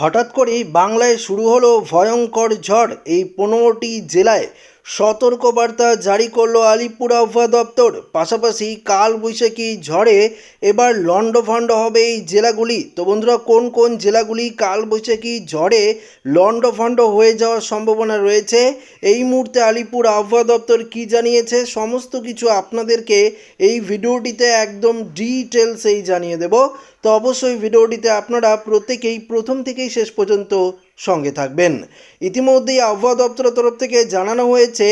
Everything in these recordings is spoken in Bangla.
হঠাৎ করেই বাংলায় শুরু হলো ভয়ঙ্কর ঝড়। এই পনেরোটি জেলায় সতর্কবার্তা জারি করল আলিপুর আবহাওয়া দপ্তর। পাশাপাশি কাল বৈশাখী ঝড়ে এবার লণ্ডভণ্ড হবে এই জেলাগুলি। তো বন্ধুরা, কোন কোন জেলাগুলি কাল বৈশাখী ঝড়ে লণ্ডভণ্ড হয়ে যাওয়ার সম্ভাবনা রয়েছে? এই মুহূর্তে আলিপুর আবহাওয়া দপ্তর কি জানিয়েছে? সমস্ত কিছু আপনাদেরকে এই ভিডিওটিতে একদম ডিটেলসেই জানিয়ে দেব। তো অবশ্যই ভিডিওটিতে আপনারা প্রত্যেকেই প্রথম থেকেই শেষ পর্যন্ত সঙ্গে থাকবেন। ইতিমধ্যেই আবহাওয়া দপ্তরের তরফ থেকে জানানো হয়েছে,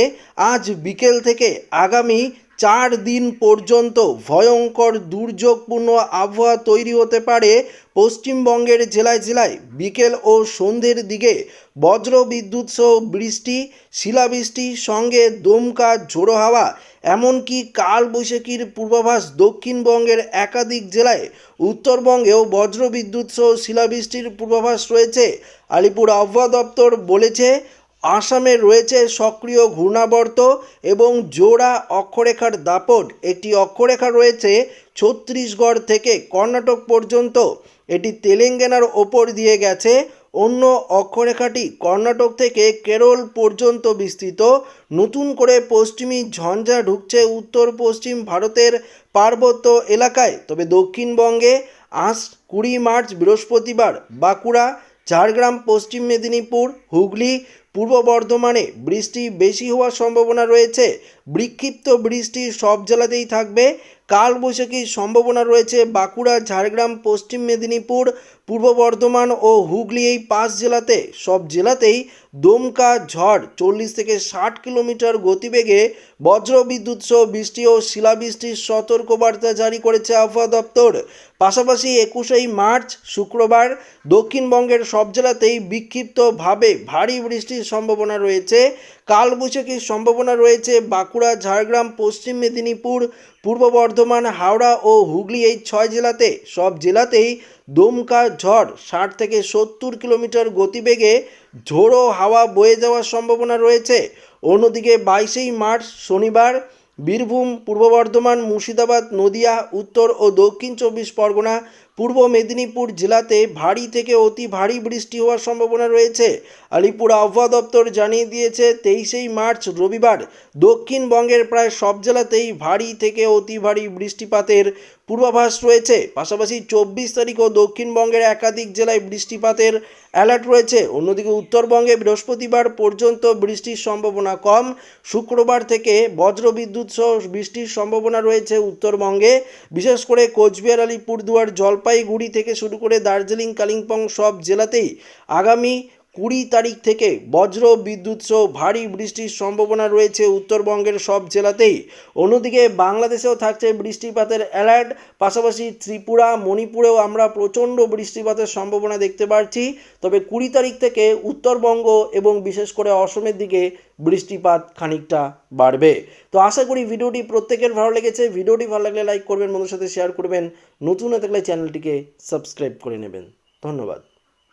আজ বিকেল থেকে আগামী চার দিন পর্যন্ত ভয়ঙ্কর দুর্যোগপূর্ণ আবহাওয়া তৈরি হতে পারে পশ্চিমবঙ্গের জেলায় জেলায়। বিকেল ও সন্ধ্যের দিকে বজ্র বিদ্যুৎ সহ বৃষ্টি, শিলাবৃষ্টি, সঙ্গে দমকা, ঝোড়ো হাওয়া, এমনকি কাল বৈশাখীর পূর্বাভাস দক্ষিণবঙ্গের একাধিক জেলায়। উত্তরবঙ্গেও বজ্র বিদ্যুৎ সহ শিলাবৃষ্টির পূর্বাভাস রয়েছে। আলিপুর আবহাওয়া দপ্তর বলেছে আসামে রয়েছে সক্রিয় ঘূর্ণাবর্ত এবং জোড়া অক্ষরেখার দাপট। একটি অক্ষরেখা রয়েছে ছত্তিশগড় থেকে কর্ণাটক পর্যন্ত। এটি তেলেঙ্গানার ওপর দিয়ে গেছে। অন্য অক্ষরেখাটি কর্ণাটক থেকে কেরল পর্যন্ত বিস্তৃত। নতুন করে পশ্চিমী ঝঞ্ঝা ঢুকছে উত্তর পশ্চিম ভারতের পার্বত্য এলাকায়। তবে দক্ষিণবঙ্গে আজ কুড়ি মার্চ বৃহস্পতিবার বাঁকুড়া ঝাড়গ্রাম পশ্চিম মেদিনীপুর, হুগলি, পূর্ব বর্ধমানে বৃষ্টি বেশি হওয়ার সম্ভাবনা রয়েছে। বিক্ষিপ্ত বৃষ্টি সব জেলাতেই থাকবে। কালবৈশাখীর সম্ভাবনা রয়েছে বাঁকুড়া, ঝাড়গ্রাম, পশ্চিম মেদিনীপুর পূর্ব বর্ধমান ও হুগলি এই পাঁচ জেলাতে, সব জেলাতেই দমকা ঝড় চল্লিশ থেকে ষাট কিলোমিটার গতিবেগে বজ্র বিদ্যুৎ সহ বৃষ্টি ও শিলাবৃষ্টির সতর্কবার্তা জারি করেছে আবহাওয়া দপ্তর। পাশাপাশি একুশেই মার্চ, শুক্রবার দক্ষিণবঙ্গের সব জেলাতেই বিক্ষিপ্তভাবে ভারী বৃষ্টির সম্ভাবনা রয়েছে। কালবৈশাখীর সম্ভাবনা রয়েছে বাঁকুড়া, ঝাড়গ্রাম, পশ্চিম মেদিনীপুর, পূর্ব বর্ধমান, হাওড়া ও হুগলি এই ছয় জেলাতে। সব জেলাতেই দমকা ঝড় ষাট থেকে সত্তর কিলোমিটার গতিবেগে ঝোড়ো হাওয়া বয়ে যাওয়ার সম্ভাবনা রয়েছে। অন্যদিকে বাইশেই মার্চ শনিবার বীরভূম, পূর্ব বর্ধমান, মুর্শিদাবাদ, নদিয়া, উত্তর ও দক্ষিণ চব্বিশ পরগনা পূর্ব মেদিনীপুর জেলাতে ভারী থেকে অতি ভারী বৃষ্টি হওয়ার সম্ভাবনা রয়েছে। আলিপুর আবহাওয়া দপ্তর জানিয়ে দিয়েছে, তেইশেই মার্চ রবিবার দক্ষিণবঙ্গের প্রায় সব জেলাতেই ভারী থেকে অতি ভারী বৃষ্টিপাতের পূর্বাভাস রয়েছে। পাশাপাশি চব্বিশ তারিখও দক্ষিণবঙ্গের একাধিক জেলায় বৃষ্টিপাতের অ্যালার্ট রয়েছে। অন্যদিকে উত্তরবঙ্গে বৃহস্পতিবার পর্যন্ত বৃষ্টির সম্ভাবনা কম। শুক্রবার থেকে বজ্রবিদ্যুৎ সহ বৃষ্টির সম্ভাবনা রয়েছে উত্তরবঙ্গে। বিশেষ করে কোচবিহার, আলিপুরদুয়ার জলপাইগুড়ি থেকে শুরু করে দার্জিলিং কালিম্পং সব জেলাতেই আগামী কুড়ি তারিখ থেকে বজ্র বিদ্যুৎ সহ ভারী বৃষ্টির সম্ভাবনা রয়েছে উত্তরবঙ্গের সব জেলাতেই। অন্যদিকে বাংলাদেশেও থাকছে বৃষ্টিপাতের অ্যালার্ট। পাশাপাশি ত্রিপুরা, মণিপুরেও আমরা প্রচণ্ড বৃষ্টিপাতের সম্ভাবনা দেখতে পাচ্ছি তবে কুড়ি তারিখ থেকে উত্তরবঙ্গ এবং বিশেষ করে অসমের দিকে বৃষ্টিপাত খানিকটা বাড়বে। তো আশা করি ভিডিওটি প্রত্যেকের ভালো লেগেছে। ভিডিওটি ভালো লাগলে লাইক করবেন বন্ধুর সাথে শেয়ার করবেন। নতুন হয়ে থাকলে চ্যানেলটিকে সাবস্ক্রাইব করে নেবেন। ধন্যবাদ।